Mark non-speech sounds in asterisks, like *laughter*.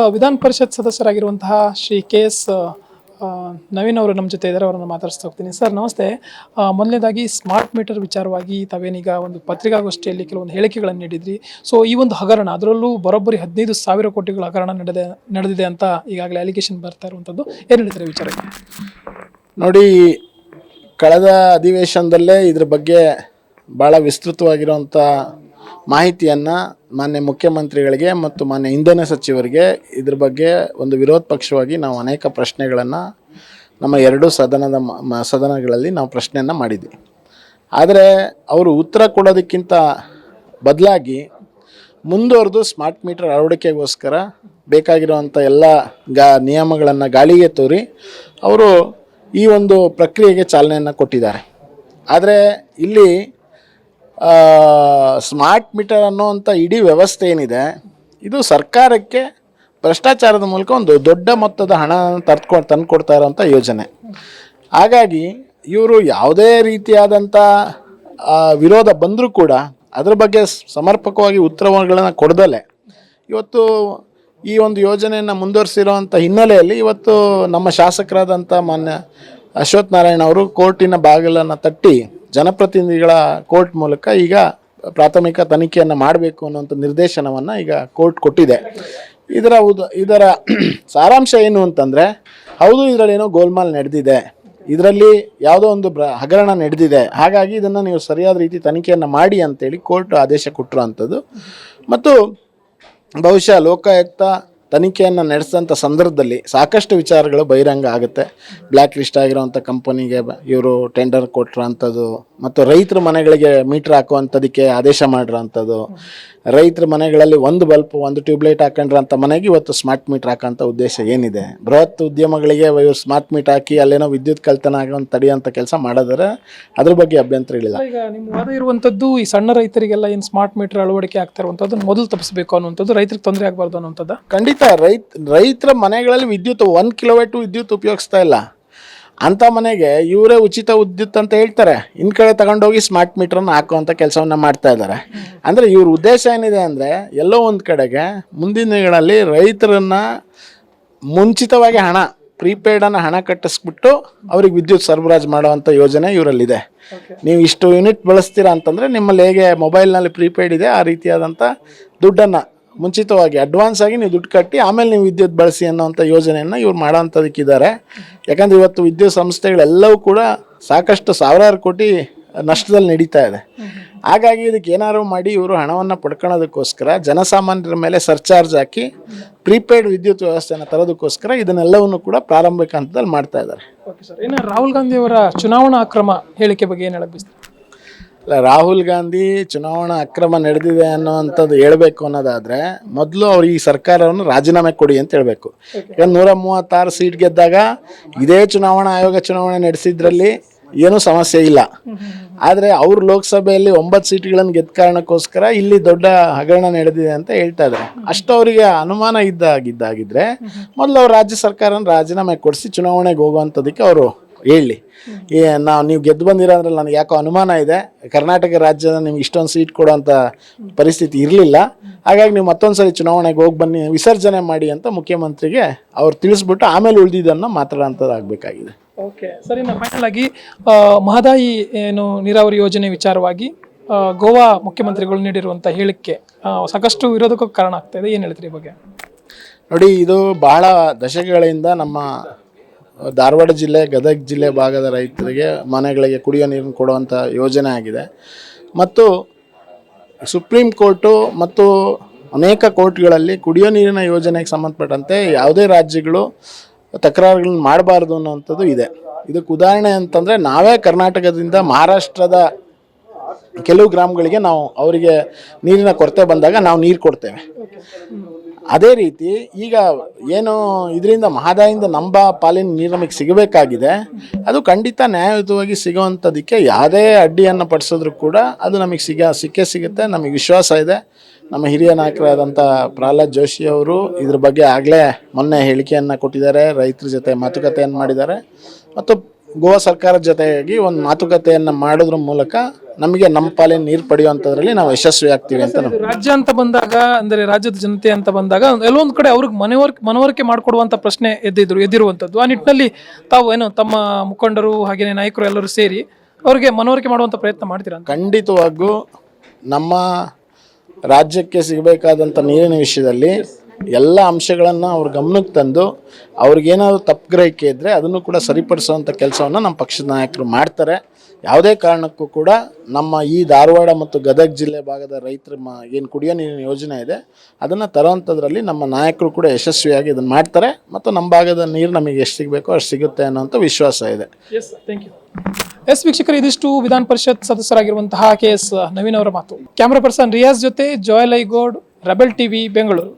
ವಿಧಾನ ಪರಿಷತ್ ಸದಸ್ಯರಾಗಿರುವಂತಹ ಶ್ರೀ ಕೆ ಎಸ್ ನವೀನ್ ಅವರು ನಮ್ಮ ಜೊತೆ ಇದ್ದಾರೆ, ಅವರನ್ನು ಮಾತಾಡಿಸ್ತಾ ಹೋಗ್ತೀನಿ. ಸರ್, ನಮಸ್ತೆ. ಮೊದಲನೇದಾಗಿ ಸ್ಮಾರ್ಟ್ ಮೀಟರ್ ವಿಚಾರವಾಗಿ ತಾವೇನೀಗ ಒಂದು ಪತ್ರಿಕಾಗೋಷ್ಠಿಯಲ್ಲಿ ಕೆಲವೊಂದು ಹೇಳಿಕೆಗಳನ್ನು ನೀಡಿದ್ರಿ. ಸೊ ಈ ಒಂದು ಹಗರಣ, ಅದರಲ್ಲೂ ಬರೋಬ್ಬರಿ ಹದಿನೈದು ಸಾವಿರ ಕೋಟಿಗಳ ಹಗರಣ ನಡೆದ, ನಡೆದಿದೆ ಅಂತ ಈಗಾಗಲೇ ಅಲಿಗೇಷನ್ ಬರ್ತಾ ಇರುವಂಥದ್ದು. ಏನು ಹೇಳ್ತಾರೆ ವಿಚಾರಕ್ಕೆ ನೋಡಿ, ಕಳೆದ ಅಧಿವೇಶನದಲ್ಲೇ ಇದ್ರ ಬಗ್ಗೆ ಭಾಳ ವಿಸ್ತೃತವಾಗಿರುವಂಥ ಮಾಹಿತಿಯನ್ನು ಮಾನ್ಯ ಮುಖ್ಯಮಂತ್ರಿಗಳಿಗೆ ಮತ್ತು ಮಾನ್ಯ ಇಂಧನ ಸಚಿವರಿಗೆ ಇದ್ರ ಬಗ್ಗೆ ಒಂದು ವಿರೋಧ ಪಕ್ಷವಾಗಿ ನಾವು ಅನೇಕ ಪ್ರಶ್ನೆಗಳನ್ನು ನಮ್ಮ ಎರಡೂ ಸದನದ ಸದನಗಳಲ್ಲಿ ನಾವು ಪ್ರಶ್ನೆಯನ್ನು ಮಾಡಿದ್ವಿ. ಆದರೆ ಅವರು ಉತ್ತರ ಕೊಡೋದಕ್ಕಿಂತ ಬದಲಾಗಿ ಮುಂದುವರೆದು ಸ್ಮಾರ್ಟ್ ಮೀಟರ್ ಅಳವಡಿಕೆಗೋಸ್ಕರ ಬೇಕಾಗಿರುವಂಥ ಎಲ್ಲ ಗಾ, ನಿಯಮಗಳನ್ನು ಗಾಳಿಗೆ ತೋರಿ ಅವರು ಈ ಒಂದು ಪ್ರಕ್ರಿಯೆಗೆ ಚಾಲನೆಯನ್ನು ಕೊಟ್ಟಿದ್ದಾರೆ. ಆದರೆ ಇಲ್ಲಿ ಸ್ಮಾರ್ಟ್ ಮೀಟರ್ ಅನ್ನೋವಂಥ ಇಡೀ ವ್ಯವಸ್ಥೆ ಏನಿದೆ, ಇದು ಸರ್ಕಾರಕ್ಕೆ ಭ್ರಷ್ಟಾಚಾರದ ಮೂಲಕ ಒಂದು ದೊಡ್ಡ ಮೊತ್ತದ ಹಣ ತರ್ತ್ಕೊ ತಂದು ಕೊಡ್ತಾ ಇರೋಂಥ ಯೋಜನೆ. ಹಾಗಾಗಿ ಇವರು ಯಾವುದೇ ರೀತಿಯಾದಂಥ ವಿರೋಧ ಬಂದರೂ ಕೂಡ ಅದರ ಬಗ್ಗೆ ಸಮರ್ಪಕವಾಗಿ ಉತ್ತರಗಳನ್ನು ಕೊಡದಲೆ ಇವತ್ತು ಈ ಒಂದು ಯೋಜನೆಯನ್ನು ಮುಂದುವರಿಸಿರುವಂಥ ಹಿನ್ನೆಲೆಯಲ್ಲಿ ಇವತ್ತು ನಮ್ಮ ಶಾಸಕರಾದಂಥ ಮಾನ್ಯ ಅಶ್ವಥ್ ನಾರಾಯಣ ಅವರು ಕೋರ್ಟಿನ ಬಾಗಿಲನ್ನು ತಟ್ಟಿ ಜನಪ್ರತಿನಿಧಿಗಳ ಕೋರ್ಟ್ ಮೂಲಕ ಈಗ ಪ್ರಾಥಮಿಕ ತನಿಖೆಯನ್ನು ಮಾಡಬೇಕು ಅನ್ನುವಂಥ ನಿರ್ದೇಶನವನ್ನು ಈಗ ಕೋರ್ಟ್ ಕೊಟ್ಟಿದೆ. ಇದರ ಉದ, ಇದರ *clears throat* ಸಾರಾಂಶ ಏನು ಅಂತಂದರೆ, ಹೌದು ಇದರಲ್ಲಿ ಏನೋ ಗೋಲ್ಮಾಲ್ ನಡೆದಿದೆ. ಇದರಲ್ಲಿ ಯಾವುದೋ ಒಂದು ಬ್ರ, ಹಗರಣ ನಡೆದಿದೆ. ಹಾಗಾಗಿ ಇದನ್ನು ನೀವು ಸರಿಯಾದ ರೀತಿ ತನಿಖೆಯನ್ನು ಮಾಡಿ ಅಂತೇಳಿ ಕೋರ್ಟ್ ಆದೇಶ ಕೊಟ್ಟರು ಅಂಥದ್ದು ಮತ್ತು ಬಹುಶಃ ಲೋಕಾಯುಕ್ತ ತನಿಖೆಯನ್ನು ನಡೆಸಿದಂಥ ಸಂದರ್ಭದಲ್ಲಿ ಸಾಕಷ್ಟು ವಿಚಾರಗಳು ಬಹಿರಂಗ ಆಗುತ್ತೆ. ಬ್ಲ್ಯಾಕ್ ಲಿಸ್ಟ್ ಆಗಿರೋವಂಥ ಕಂಪನಿಗೆ ಇವರು ಟೆಂಡರ್ ಕೊಟ್ಟಿರೋಂಥದ್ದು ಮತ್ತು ರೈತರ ಮನೆಗಳಿಗೆ ಮೀಟ್ರ್ ಹಾಕುವಂಥದಕ್ಕೆ ಆದೇಶ ಮಾಡಿರೋಂಥದ್ದು ರೈತರ ಮನೆಗಳಲ್ಲಿ ಒಂದು ಬಲ್ಪ್ ಒಂದು ಟ್ಯೂಬ್ಲೈಟ್ ಹಾಕೊಂಡಿರೋಂಥ ಮನೆಗೆ ಇವತ್ತು ಸ್ಮಾರ್ಟ್ ಮೀಟ್ರ್ ಹಾಕೋಂಥ ಉದ್ದೇಶ ಏನಿದೆ? ಬೃಹತ್ ಉದ್ಯಮಗಳಿಗೆ ಇವರು ಸ್ಮಾರ್ಟ್ ಮೀಟರ್ ಹಾಕಿ ಅಲ್ಲೇನೋ ವಿದ್ಯುತ್ ಕಲ್ತನ ಆಗೋಂಥ ತಡೆಯೋಂಥ ಕೆಲಸ ಮಾಡಿದ್ರೆ ಅದ್ರ ಬಗ್ಗೆ ಅಭ್ಯಂತರಗಳಿಲ್ಲ ಈಗ ನಿಮ್ಮ ವಾದ ಇರುವಂಥದ್ದು ಈ ಸಣ್ಣ ರೈತರಿಗೆಲ್ಲ ಏನು ಸ್ಮಾರ್ಟ್ ಮೀಟರ್ ಅಳವಡಿಕೆ ಆಗ್ತಾ ಇರುವಂಥದ್ದು ಮೊದಲು ತಪ್ಪಿಸಬೇಕು ಅನ್ನುವಂಥದ್ದು ರೈತರಿಗೆ ತೊಂದರೆ ಆಗಬಾರ್ದು ಅನ್ನುವಂಥದ್ದು? ಖಂಡಿತ ರೈತ ರೈತರ ಮನೆಗಳಲ್ಲಿ ವಿದ್ಯುತ್ ಒಂದು ಕಿಲೋವಾಟ್ ವಿದ್ಯುತ್ ಉಪಯೋಗಿಸ್ತಾ ಇಲ್ಲ. ಅಂಥ ಮನೆಗೆ ಇವರೇ ಉಚಿತ ವಿದ್ಯುತ್ ಅಂತ ಹೇಳ್ತಾರೆ. ಇನ್ನು ಕಡೆ ತಗೊಂಡೋಗಿ ಸ್ಮಾರ್ಟ್ ಮೀಟ್ರನ್ನು ಹಾಕುವಂಥ ಕೆಲಸವನ್ನು ಮಾಡ್ತಾ ಇದ್ದಾರೆ. ಅಂದರೆ ಇವ್ರ ಉದ್ದೇಶ ಏನಿದೆ ಅಂದರೆ ಎಲ್ಲೋ ಒಂದು ಕಡೆಗೆ ಮುಂದಿನ ದಿನಗಳಲ್ಲಿ ರೈತರನ್ನು ಮುಂಚಿತವಾಗಿ ಹಣ ಪ್ರೀಪೇಡನ್ನು ಹಣ ಕಟ್ಟಿಸ್ಬಿಟ್ಟು ಅವ್ರಿಗೆ ವಿದ್ಯುತ್ ಸರಬರಾಜು ಮಾಡುವಂಥ ಯೋಜನೆ ಇವರಲ್ಲಿದೆ. ನೀವು ಇಷ್ಟು ಯೂನಿಟ್ ಬಳಸ್ತೀರಾ ಅಂತಂದರೆ ನಿಮ್ಮಲ್ಲಿ ಹೇಗೆ ಮೊಬೈಲ್ನಲ್ಲಿ ಪ್ರೀಪೇಯ್ಡ್ ಇದೆ ಆ ರೀತಿಯಾದಂಥ ದುಡ್ಡನ್ನು ಮುಂಚಿತವಾಗಿ ಅಡ್ವಾನ್ಸ್ ಆಗಿ ನೀವು ದುಡ್ಡು ಕಟ್ಟಿ ಆಮೇಲೆ ನೀವು ವಿದ್ಯುತ್ ಬಳಸಿ ಅನ್ನೋವಂಥ ಯೋಜನೆಯನ್ನು ಇವ್ರು ಮಾಡೋಂಥದಕ್ಕಿದ್ದಾರೆ ಯಾಕಂದರೆ ಇವತ್ತು ವಿದ್ಯುತ್ ಸಂಸ್ಥೆಗಳೆಲ್ಲವೂ ಕೂಡ ಸಾಕಷ್ಟು ಸಾವಿರಾರು ಕೋಟಿ ನಷ್ಟದಲ್ಲಿ ನಡೀತಾ ಇದೆ. ಹಾಗಾಗಿ ಇದಕ್ಕೆ ಏನಾದ್ರು ಮಾಡಿ ಇವರು ಹಣವನ್ನು ಪಡ್ಕೊಳ್ಳೋದಕ್ಕೋಸ್ಕರ ಜನಸಾಮಾನ್ಯರ ಮೇಲೆ ಸರ್ಚಾರ್ಜ್ ಹಾಕಿ ಪ್ರೀಪೇಯ್ಡ್ ವಿದ್ಯುತ್ ವ್ಯವಸ್ಥೆನ ತರೋದಕ್ಕೋಸ್ಕರ ಇದನ್ನೆಲ್ಲವನ್ನು ಕೂಡ ಪ್ರಾರಂಭಿಕ ಹಂತದಲ್ಲಿ ಮಾಡ್ತಾ ಇದ್ದಾರೆ. ರಾಹುಲ್ ಗಾಂಧಿ ಅವರ ಚುನಾವಣಾ ಅಕ್ರಮ ಹೇಳಿಕೆ ಬಗ್ಗೆ ಏನು ಹೇಳಬಿಸ್ತಾರೆ ಅಲ್ಲ ರಾಹುಲ್ ಗಾಂಧಿ ಚುನಾವಣಾ ಅಕ್ರಮ ನಡೆದಿದೆ ಅನ್ನೋವಂಥದ್ದು ಹೇಳಬೇಕು ಅನ್ನೋದಾದರೆ ಮೊದಲು ಅವ್ರು ಈ ಸರ್ಕಾರವನ್ನು ರಾಜೀನಾಮೆ ಕೊಡಿ ಅಂತ ಹೇಳಬೇಕು. ಈಗ ನೂರ ಮೂವತ್ತಾರು ಸೀಟ್ ಗೆದ್ದಾಗ ಇದೇ ಚುನಾವಣಾ ಆಯೋಗ ಚುನಾವಣೆ ನಡೆಸಿದ್ರಲ್ಲಿ ಏನೂ ಸಮಸ್ಯೆ ಇಲ್ಲ. ಆದರೆ ಅವರು ಲೋಕಸಭೆಯಲ್ಲಿ ಒಂಬತ್ತು ಸೀಟ್ಗಳನ್ನು ಗೆದ್ದ ಕಾರಣಕ್ಕೋಸ್ಕರ ಇಲ್ಲಿ ದೊಡ್ಡ ಹಗರಣ ನಡೆದಿದೆ ಅಂತ ಹೇಳ್ತಾ ಇದ್ದಾರೆ. ಅಷ್ಟು ಅವರಿಗೆ ಅನುಮಾನ ಇದ್ದಾಗಿದ್ದಾಗಿದ್ದರೆ ಮೊದಲು ಅವ್ರು ರಾಜ್ಯ ಸರ್ಕಾರನ ರಾಜೀನಾಮೆ ಕೊಡಿಸಿ ಚುನಾವಣೆಗೆ ಹೋಗುವಂಥದ್ದಕ್ಕೆ ಅವರು ಹೇಳಿ. ಏ ನಾವು ನೀವು ಗೆದ್ದು ಬಂದಿರೋದ್ರಲ್ಲಿ ನನಗೆ ಯಾಕೋ ಅನುಮಾನ ಇದೆ. ಕರ್ನಾಟಕ ರಾಜ್ಯದ ನಿಮ್ಗೆ ಇಷ್ಟೊಂದು ಸೀಟ್ ಕೊಡೋಂಥ ಪರಿಸ್ಥಿತಿ ಇರಲಿಲ್ಲ. ಹಾಗಾಗಿ ನೀವು ಮತ್ತೊಂದು ಸರಿ ಚುನಾವಣೆಗೆ ಹೋಗಿ ಬನ್ನಿ ವಿಸರ್ಜನೆ ಮಾಡಿ ಅಂತ ಮುಖ್ಯಮಂತ್ರಿಗೆ ಅವ್ರು ತಿಳಿಸ್ಬಿಟ್ಟು ಆಮೇಲೆ ಉಳಿದಿದ್ದನ್ನು ಮಾತಾಡೋಂಥದ್ದಾಗಬೇಕಾಗಿದೆ ಓಕೆ ಸರಿ ಇನ್ನು ಫೈನಲ್ ಆಗಿ ಮಹದಾಯಿ ಏನು ನೀರಾವರಿ ಯೋಜನೆ ವಿಚಾರವಾಗಿ ಗೋವಾ ಮುಖ್ಯಮಂತ್ರಿಗಳು ನೀಡಿರುವಂಥ ಹೇಳಿಕೆ ಸಾಕಷ್ಟು ವಿರೋಧಕ್ಕೂ ಕಾರಣ ಆಗ್ತಾ ಇದೆ. ಏನು ಹೇಳ್ತೀರಿ ಈ ಬಗ್ಗೆ? ನೋಡಿ ಇದು ಬಹಳ ದಶಕಗಳಿಂದ ನಮ್ಮ ಧಾರವಾಡ ಜಿಲ್ಲೆ, ಗದಗ ಜಿಲ್ಲೆ ಭಾಗದ ರೈತರಿಗೆ ಮನೆಗಳಿಗೆ ಕುಡಿಯೋ ನೀರನ್ನು ಕೊಡುವಂಥ ಯೋಜನೆ ಆಗಿದೆ. ಮತ್ತು ಸುಪ್ರೀಂ ಕೋರ್ಟು ಮತ್ತು ಅನೇಕ ಕೋರ್ಟ್ಗಳಲ್ಲಿ ಕುಡಿಯೋ ನೀರಿನ ಯೋಜನೆಗೆ ಸಂಬಂಧಪಟ್ಟಂತೆ ಯಾವುದೇ ರಾಜ್ಯಗಳು ತಕರಾರುಗಳನ್ನ ಮಾಡಬಾರ್ದು ಅನ್ನುವಂಥದ್ದು ಇದೆ. ಇದಕ್ಕೆ ಉದಾಹರಣೆ ಅಂತಂದರೆ ನಾವೇ ಕರ್ನಾಟಕದಿಂದ ಮಹಾರಾಷ್ಟ್ರದ ಕೆಲವು ಗ್ರಾಮಗಳಿಗೆ ನಾವು ಅವರಿಗೆ ನೀರಿನ ಕೊರತೆ ಬಂದಾಗ ನಾವು ನೀರು ಕೊಡ್ತೇವೆ. ಅದೇ ರೀತಿ ಈಗ ಏನು ಇದರಿಂದ ಮಹದಾಯಿಂದ ನಂಬ ಪಾಲಿನ ನೀರು ನಮಗೆ ಸಿಗಬೇಕಾಗಿದೆ. ಅದು ಖಂಡಿತ ನ್ಯಾಯಯುತವಾಗಿ ಸಿಗೋವಂಥದ್ದಕ್ಕೆ ಯಾವುದೇ ಅಡ್ಡಿಯನ್ನು ಪಡಿಸಿದ್ರು ಕೂಡ ಅದು ನಮಗೆ ಸಿಗ, ಸಿಕ್ಕೇ ಸಿಗುತ್ತೆ. ನಮಗೆ ವಿಶ್ವಾಸ ಇದೆ. ನಮ್ಮ ಹಿರಿಯ ನಾಯಕರಾದಂಥ ಪ್ರಹ್ಲಾದ್ ಜೋಶಿ ಅವರು ಇದ್ರ ಬಗ್ಗೆ ಆಗಲೇ ಮೊನ್ನೆ ಹೇಳಿಕೆಯನ್ನು ಕೊಟ್ಟಿದ್ದಾರೆ. ರೈತರ ಜೊತೆ ಮಾತುಕತೆಯನ್ನು ಮಾಡಿದ್ದಾರೆ. ಮತ್ತು ಗೋವಾ ಸರ್ಕಾರದ ಜೊತೆಯಾಗಿ ಒಂದು ಮಾತುಕತೆಯನ್ನು ಮಾಡೋದ್ರ ಮೂಲಕ ನಮಗೆ ನಮ್ಮ ಪಾಲಿನ ನೀರು ಪಡೆಯುವಂಥದ್ರಲ್ಲಿ ನಾವು ಯಶಸ್ವಿ ಆಗ್ತೀವಿ ಅಂತ ರಾಜ್ಯ ಅಂತ ಬಂದಾಗ ಅಂದ್ರೆ ರಾಜ್ಯದ ಜನತೆ ಅಂತ ಬಂದಾಗ ಎಲ್ಲೊಂದು ಕಡೆ ಅವ್ರಿಗೆ ಮನವರಿಕೆ ಮನವರಿಕೆ ಮಾಡಿಕೊಡುವಂತ ಪ್ರಶ್ನೆ ಎದ್ದಿದ್ರು ಎದ್ದಿರುವಂಥದ್ದು. ಆ ನಿಟ್ಟಿನಲ್ಲಿ ತಾವು ಏನು ತಮ್ಮ ಮುಖಂಡರು ಹಾಗೆಯೇ ನಾಯಕರು ಎಲ್ಲರೂ ಸೇರಿ ಅವ್ರಿಗೆ ಮನವರಿಕೆ ಮಾಡುವಂಥ ಪ್ರಯತ್ನ ಮಾಡ್ತೀರಾ ಅಂತ? ಖಂಡಿತವಾಗೂ ನಮ್ಮ ರಾಜ್ಯಕ್ಕೆ ಸಿಗಬೇಕಾದಂಥ ನೀರಿನ ವಿಷಯದಲ್ಲಿ ಎಲ್ಲ ಅಂಶಗಳನ್ನು ಅವ್ರ ಗಮನಕ್ಕೆ ತಂದು ಅವ್ರಿಗೇನಾದರೂ ತಪ್ಪು ಗ್ರಹಿಕೆ ಇದ್ದರೆ ಅದನ್ನು ಕೂಡ ಸರಿಪಡಿಸುವಂಥ ಕೆಲಸವನ್ನು ನಮ್ಮ ಪಕ್ಷದ ನಾಯಕರು ಮಾಡ್ತಾರೆ. ಯಾವುದೇ ಕಾರಣಕ್ಕೂ ಕೂಡ ನಮ್ಮ ಈ ಧಾರವಾಡ ಮತ್ತು ಗದಗ ಜಿಲ್ಲೆ ಭಾಗದ ರೈತರ ಮ ಏನು ಕುಡಿಯೋ ನೀರಿನ ಯೋಜನೆ ಇದೆ, ಅದನ್ನು ತರುವಂಥದ್ರಲ್ಲಿ ನಮ್ಮ ನಾಯಕರು ಕೂಡ ಯಶಸ್ವಿಯಾಗಿ ಇದನ್ನು ಮಾಡ್ತಾರೆ ಮತ್ತು ನಮ್ಮ ಭಾಗದ ನೀರು ನಮಗೆ ಎಷ್ಟು ಸಿಗಬೇಕೋ ಅಷ್ಟು ಸಿಗುತ್ತೆ ಅನ್ನೋಂಥ ವಿಶ್ವಾಸ ಇದೆ. ಎಸ್ ಥ್ಯಾಂಕ್ ಯು ಎಸ್ ವೀಕ್ಷಕರು, ಇದಿಷ್ಟು ವಿಧಾನ ಪರಿಷತ್ ಸದಸ್ಯರಾಗಿರುವಂತಹ ಕೆ ಎಸ್ ನವೀನ್ ಅವರ ಮಾತು. ಕ್ಯಾಮ್ರಾ ಪರ್ಸನ್ ರಿಯಾಜ್ ಜೊತೆ ಜಾಯ್ ಲೈಗೋಡ್ ರೆಬೆಲ್ ಟಿವಿ, ಬೆಂಗಳೂರು.